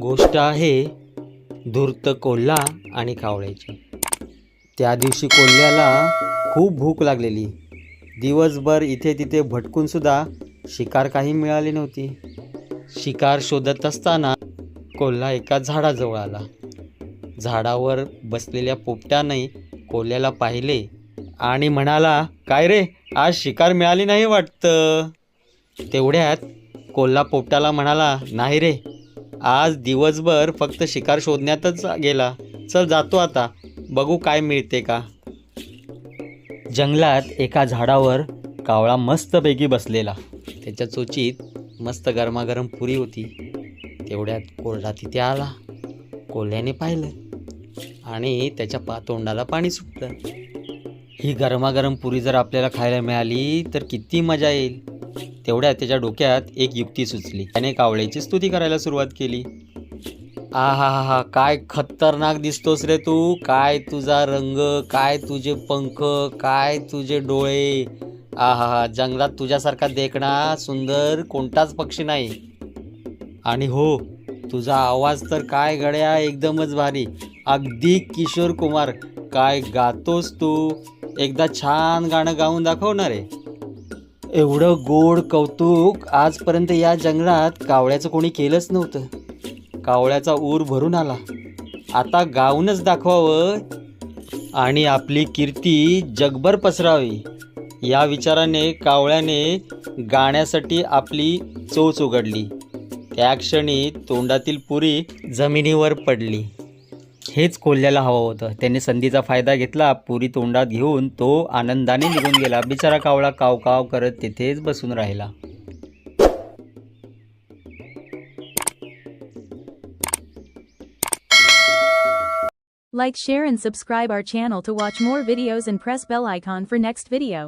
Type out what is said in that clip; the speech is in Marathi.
गोष्ट आहे धूर्त कोल्हा आणि कावळ्याची त्या दिवशी कोल्ह्याला खूप भूक लागलेली. दिवसभर इथे तिथे भटकून सुद्धा शिकार काही मिळाली नव्हती. शिकार शोधत असताना कोल्हा एका झाडाजवळ आला. झाडावर बसलेल्या पोपट्याने कोल्ह्याला पाहिले आणि म्हणाला काय रे आज शिकार मिळाली नाही वाटतं? तेवढ्यात कोल्हा पोपटाला म्हणाला नाही रे आज दिवसभर फक्त शिकार शोधण्यातच गेला. चल जातो आता. बघू काय मिळते का? जंगलात एका झाडावर कावळा मस्तपैकी बसलेला. त्याच्या चोचीत मस्त गरमागरम पुरी होती. तेवढ्यात कोल्हा तिथे आला. कोल्ह्याने पाहिलं आणि त्याच्या पातोंडाला पाणी सुटलं. ही गरमागरम पुरी जर आपल्याला खायला मिळाली तर किती मजा येईल. तेवढ्यात त्याच्या डोक्यात एक युक्ती सुचली. त्याने कावळ्याची स्तुती करायला सुरुवात केली. आ हा हा हा काय खतरनाक दिसतोस रे तू. काय तुझा रंग काय तुझे पंख काय तुझे डोळे. आ हा हा जंगलात तुझ्यासारखा देखणा सुंदर कोणताच पक्षी नाही. आणि हो तुझा आवाज तर काय गड्या एकदमच भारी. अगदी किशोर कुमार. काय गातोस तू. एकदा छान गाणं गाऊन दाखवणार आहे एवढं गोड कौतुक आजपर्यंत या जंगलात कावळ्याचं कोणी केलंच नव्हतं. कावळ्याचा ऊर भरून आला. आता गाऊनच दाखवावं आणि आपली कीर्ती जगभर पसरावी. या विचाराने कावळ्याने गाण्यासाठी आपली चोच उघडली. त्या क्षणी तोंडातील पुरी जमिनीवर पडली. हेच कोल्ह्याला हवं होतं त्याने संधीचा फायदा घेतला पुरी तोंडात घेऊन तो आनंदाने निघून गेला बिचारा कावळा काव काव करत तिथेच बसून राहिला Like share and subscribe our channel to watch more videos and press bell icon for next video.